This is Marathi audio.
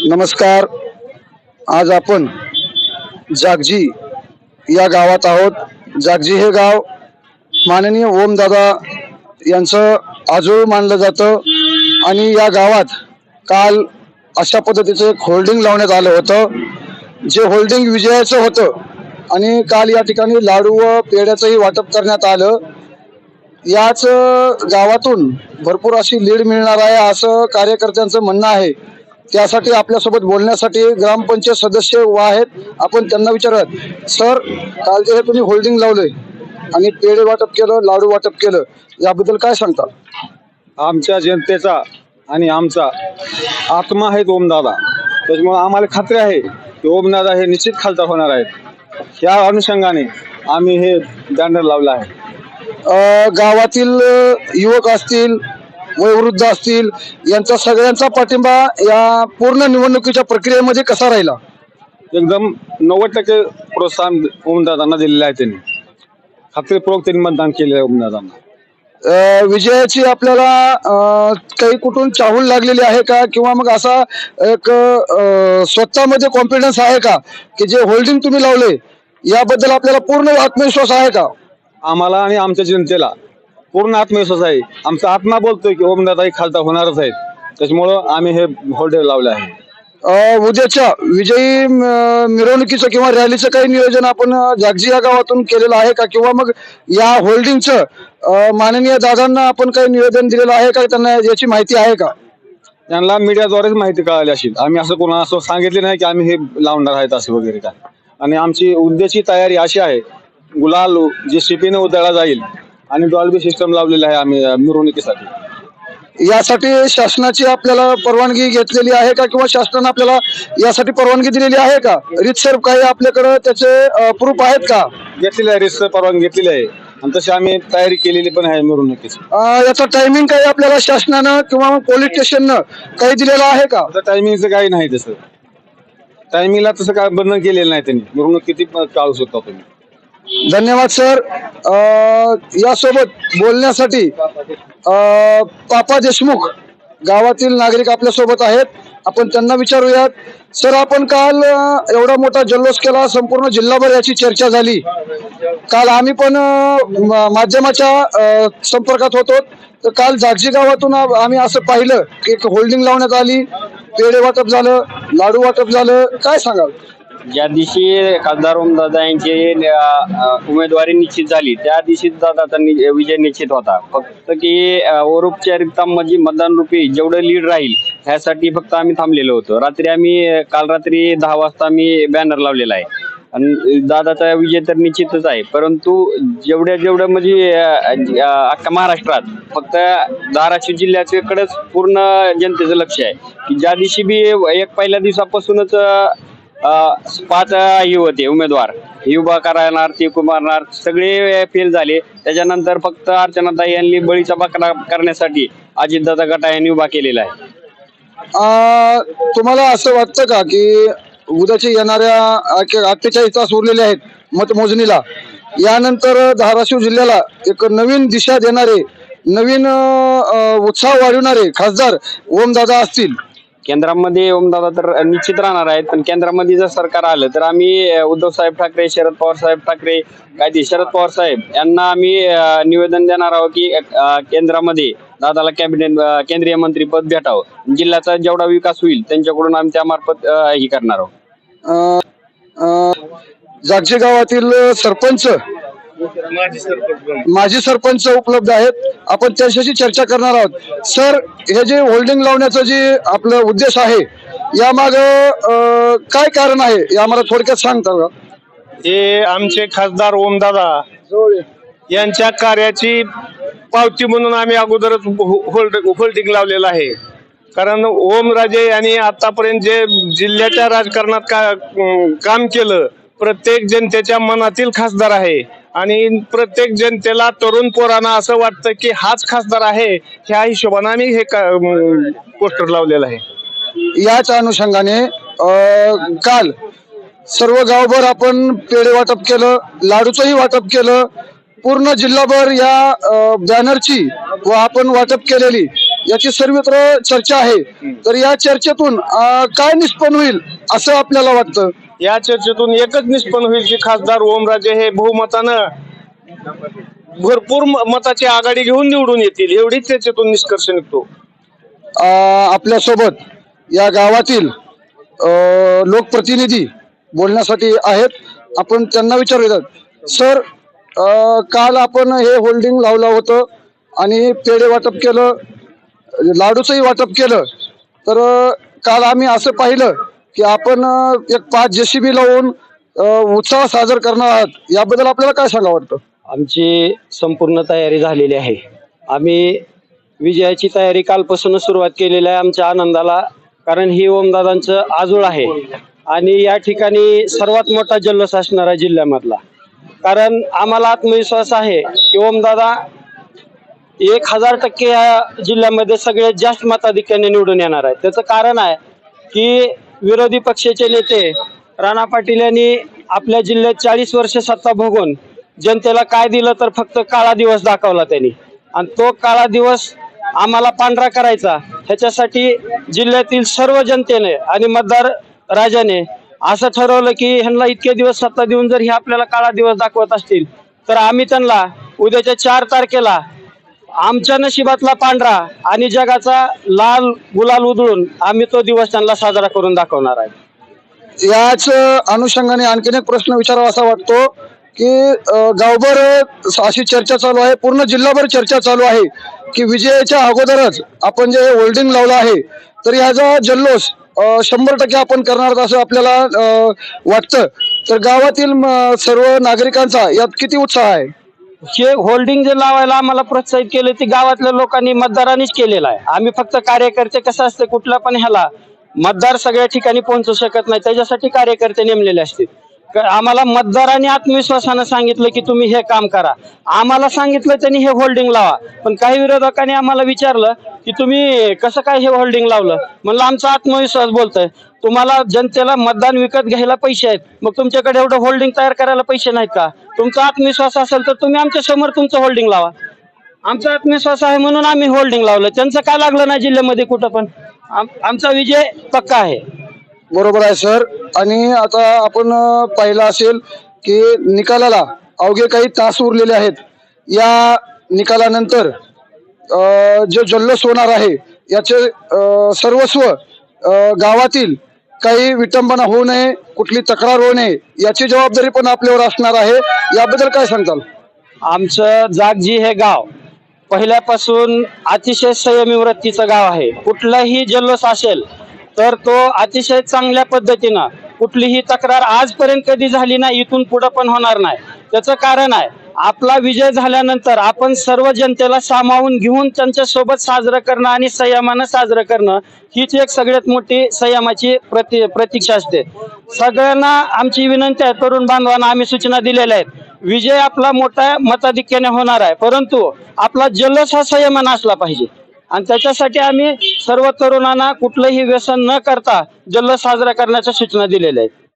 नमस्कार. आज आपण जागजी या गावात आहोत. जागजी हे गाव माननीय ओमदादा यांचं आजोळ मानलं जातं आणि या गावात काल अशा पद्धतीचं एक होल्डिंग लावण्यात आलं होतं. जे होल्डिंग विजयाचं होतं आणि काल या ठिकाणी लाडू व पेढ्याचंही वाटप करण्यात आलं. याच गावातून भरपूर अशी लीड मिळणार आहे असं कार्यकर्त्यांचं म्हणणं आहे. त्यासाठी आपल्यासोबत बोलण्यासाठी ग्रामपंचायत सदस्य व आहेत. आपण त्यांना विचारत सर काल जे हे तुम्ही होल्डिंग लावलंय आणि पेढे वाटप केलं लाडू वाटप केलं याबद्दल काय सांगता? आमच्या जनतेचा आणि आमचा आत्मा आहे ओमदादा. त्याच्यामुळे आम्हाला खात्री आहे की ओमदादा हे निश्चित खासदार होणार आहेत. या अनुषंगाने आम्ही हे बॅनर लावलं आहे. गावातील युवक असतील वयोवृद्ध असतील यांचा सगळ्यांचा पाठिंबा या पूर्ण निवडणुकीच्या प्रक्रियेमध्ये कसा राहिला? एकदम नव्वद टक्के प्रोत्साहन ओमदादांना दिलेलं आहे त्यांनी. खात्रीपूर्वक त्यांनी मतदान केलेलं आहे ओमदादांना अ, विजयाची आपल्याला अ, काही कुठून चाहूल लागलेली आहे का? किंवा मग असा एक अ, स्वतःमध्ये कॉन्फिडन्स आहे का? की जे होल्डिंग तुम्ही लावले याबद्दल आपल्याला पूर्ण आत्मविश्वास आहे का? आम्हाला आणि आमच्या जनतेला पूर्ण आत्मविश्वास आहे. आमचा आत्मा बोलतोय की हे खासदार होणारच आहेत. त्याच्यामुळं आम्ही हे होल्डर लावलं आहे. अ, उद्याच्या विजयी मिरवणुकीचं किंवा रॅलीचं काही नियोजन आपण अ, जागजी या गावातून केलेलं आहे का? किंवा मग या होल्डिंगचं अ, माननीय दादांना आपण काही निवेदन दिलेलं आहे का? त्यांना याची माहिती आहे का? त्यांना मीडियाद्वारेच माहिती कळाली असेल. आम्ही असं कोणा असं सांगितले नाही की आम्ही हे लावणार आहेत असं वगैरे काय. आणि आमची उद्याची तयारी अशी आहे. गुलाल जे शिपीने उधळला जाईल आणि डॉल्बी सिस्टम लावलेलं आहे आम्ही अं, मिरवणुकीसाठी. यासाठी शासनाची आपल्याला परवानगी घेतलेली आहे का? किंवा शासनाने आपल्याला यासाठी परवानगी दिलेली आहे का? रितसर काही आपल्याकडे त्याचे प्रूफ आहेत का? घेतलेली आहे रिस्क परवानगी घेतलेली आहे. आणि तशी आम्ही तयारी केलेली पण आहे मिरवणुकीची. अ, याचा टायमिंग काही आपल्याला शासनानं किंवा पोलीस स्टेशननं काही दिलेलं आहे का? आता टायमिंगचं काही नाही तसं. टायमिंगला तसं काय बंधन केलेलं नाही त्यांनी. मिरवणूक किती पण काढू शकता तुम्ही? धन्यवाद सर. यासोबत बोलण्यासाठी पापा देशमुख गावातील नागरिक आपल्यासोबत आहेत. आपण त्यांना विचारूयात. सर आपण काल एवढा मोठा जल्लोष केला संपूर्ण जिल्हाभर याची चर्चा झाली. काल आम्ही पण माध्यमाच्या संपर्कात होतो. तर काल जागजी गावातून आम्ही असं पाहिलं की एक होल्डिंग लावण्यात आली. पेढे वाटप झालं लाडू वाटप झालं. काय सांगाल? ज्या दिवशी खासदार ओमदादा यांची उमेदवारी निश्चित झाली त्या दिवशी दादाचा नि- विजय निश्चित होता. फक्त की अ, औपचारिकतामध्ये मतदान रूपी जेवढं लीड राहील ह्यासाठी फक्त आम्ही थांबलेलो होतो. रात्री आम्ही काल रात्री दहा वाजता आम्ही बॅनर लावलेला आहे. आणि दादाचा विजय तर निश्चितच आहे परंतु जेवढ्या जेवढ्या म्हणजे अख्ख्या महाराष्ट्रात फक्त धाराशिव जिल्ह्याच्याकडेच पूर्ण जनतेचं लक्ष आहे. की ज्या दिवशी बी एक पहिल्या दिवसापासूनच पाच हे होते उमेदवार. युवा उभा करणार ते मारणार सगळे फेल झाले. त्याच्यानंतर फक्त अर्चनाताई यांनी बळीचा बकरा करण्यासाठी अजितदादा गटा यांनी उभा केलेला आहे. तुम्हाला असं वाटतं का की उद्याच्या येणाऱ्या अठ्ठेचाळीस तास उरलेले आहेत मतमोजणीला? यानंतर धाराशिव जिल्ह्याला एक नवीन दिशा देणारे नवीन उत्साह वाढवणारे खासदार ओमदादा असतील. केंद्रामध्ये ओमदादा तर निश्चित राहणार आहेत. पण केंद्रामध्ये जर सरकार आलं तर आम्ही उद्धव साहेब ठाकरे शरद पवार साहेब ठाकरे काय ते शरद पवार साहेब यांना आम्ही निवेदन देणार आहोत की केंद्रामध्ये दादाला कॅबिनेट केंद्रीय केंद्रीय मंत्रीपद भेटावं. जिल्ह्याचा जेवढा विकास होईल त्यांच्याकडून आम्ही त्यामार्फत हे करणार आहोत. अ, गावातील सरपंच माजी सरपंच उपलब्ध आहेत. आपण त्यांच्याशी चर्चा करणार आहोत. सर हे जे होल्डिंग लावण्याचं जे आपलं उद्देश आहे यामाग काय कारण आहे? हे आम्हाला थोडक्यात सांगता का? हे आमचे खासदार ओमदादा यांच्या कार्याची पावती म्हणून आम्ही अगोदरच होल्ड होल्डिंग लावलेलं आहे. कारण ओमराजे यांनी आतापर्यंत जे जिल्ह्याच्या राजकारणात का काम केलं प्रत्येक जनतेच्या मनातील खासदार आहे. आणि प्रत्येक जनतेला तरुण पोरांना असं वाटतं की हाच खासदार आहे ह्या हिशोबाने आम्ही हे पोस्टर लावलेलं आहे. याच अनुषंगाने काल सर्व गावभर आपण पेढे वाटप केलं लाडूचंही वाटप केलं पूर्ण जिल्हाभर या बॅनरची व आपण वाटप केलेली याची सर्वत्र चर्चा आहे. तर या चर्चेतून काय निष्पन्न होईल असं आपल्याला वाटतं? या चर्चेतून एकच निष्पन्न होईल की खासदार ओमराजे हे बहुमतानं भरपूर म- मताची आघाडी घेऊन निवडून येतील. एवढीच त्याच्यातून निष्कर्ष निघतो. आपल्यासोबत या गावातील लोकप्रतिनिधी बोलण्यासाठी आहेत. आपण त्यांना विचारूयात. सर काल आपण हे होल्डिंग लावलं होतं आणि पेढे वाटप केलं लाडूचंही वाटप केलं. तर काल आम्ही असं पाहिलं की आपण एक पाच जेसीबी लावून उत्साह साजर करणार आहात याबद्दल आपल्याला काय सांगा वाटतं? आमची संपूर्ण तयारी झालेली आहे. आम्ही विजयाची तयारी कालपासूनच सुरुवात केलेली आहे आमच्या आनंदाला कारण ही ओमदादांचं आजूळ आहे. आणि या ठिकाणी सर्वात मोठा जल्लोष असणार आहे जिल्ह्यामधला. कारण आम्हाला आत्मविश्वास आहे की ओमदादा एक हजार टक्के या जिल्ह्यामध्ये सगळ्यात जास्त मताधिक्याने निवडून येणार आहे. त्याचं कारण आहे की विरोधी पक्षाचे नेते राणा पाटील यांनी आपल्या जिल्ह्यात चाळीस वर्ष सत्ता भोगून जनतेला काय दिलं तर फक्त काळा दिवस दाखवला त्यांनी. आणि तो काळा दिवस आम्हाला पांढरा करायचा. ह्याच्यासाठी जिल्ह्यातील सर्व जनतेने आणि मतदार राजाने असं ठरवलं की ह्यांना इतके दिवस सत्ता देऊन जर हे आपल्याला काळा दिवस दाखवत असतील तर आम्ही त्यांना उद्याच्या चार तारखेला आमच्या नशिबातला पांढरा आणि जगाचा लाल गुलाल उधळून आम्ही तो दिवस त्यांना साजरा करून दाखवणार आहे. याच अनुषंगाने आणखीन एक प्रश्न विचारावा असा वाटतो की गावभर अशी चर्चा चालू आहे पूर्ण जिल्हाभर चर्चा चालू आहे की विजयाच्या अगोदरच आपण जे होल्डिंग लावलं आहे तर याचा जल्लोष शंभर टक्के आपण करणार असं आपल्याला वाटतं. तर गावातील म, सर्व नागरिकांचा यात किती उत्साह आहे? जे होल्डिंग जे लावायला आम्हाला प्रोत्साहित केले ते गावातल्या लोकांनी मतदारांनीच केलेलं आहे. आम्ही फक्त कार्यकर्ते कसं असते कुठला पण ह्याला मतदार सगळ्या ठिकाणी पोहोचू शकत नाही त्याच्यासाठी कार्यकर्ते नेमलेले असतील. आम्हाला मतदारांनी आत्मविश्वासानं सांगितलं की तुम्ही हे काम करा. आम्हाला सांगितलं त्यांनी हे होल्डिंग लावा. पण काही विरोधकांनी आम्हाला विचारलं की तुम्ही कसं काय हे होल्डिंग लावलं? म्हणलं आमचा आत्मविश्वास बोलतोय. तुम्हाला जनतेला मतदान विकत घ्यायला पैसे आहेत. मग तुमच्याकडे एवढं होल्डिंग तयार करायला पैसे नाहीत का? तुमचा आत्मविश्वास असेल तर तुम्ही आमच्यासमोर तुमचं होल्डिंग लावा. आमचा आत्मविश्वास आहे म्हणून आम्ही होल्डिंग लावलं. त्यांचं काय लागलं नाही जिल्ह्यामध्ये कुठं पण? आम- आमचा विजय पक्का आहे. बरोबर आहे सर. आणि आता आपण पाहिलं असेल की निकालाला अवघे काही तास उरलेले आहेत. या निकालानंतर जे जो जल्लोष होणार आहे याचे सर्वस्व गावातील काही विटंबना होऊ नये कुठली तक्रार होऊ नये याची जबाबदारी पण आपल्यावर असणार आहे. याबद्दल काय सांगताल? आमचं जागजी हे गाव पहिल्यापासून अतिशय संयमी वृत्तीचं गाव आहे. कुठलाही जल्लोष असेल तर तो अतिशय चांगल्या पद्धतीनं कुठलीही तक्रार आजपर्यंत कधी झाली नाही इथून पुढं पण होणार नाही. त्याचं कारण आहे आपला विजय झाल्यानंतर आपण सर्व जनतेला सामावून घेऊन त्यांच्यासोबत साजरं करणं आणि संयमानं साजरं करणं हीच एक सगळ्यात मोठी संयमाची प्रति प्रतीक्षा असते. सगळ्यांना आमची विनंती आहे तरुण बांधवांना आम्ही सूचना दिलेल्या आहेत विजय आपला मोठा मताधिक्याने होणार आहे परंतु आपला जल्लोष हा संयमान असला पाहिजे. आणि त्याच्यासाठी आम्ही सर्व तरुणांना कुठलंही व्यसन न करता जल्लोष साजरा करण्याच्या सूचना दिलेल्या आहेत.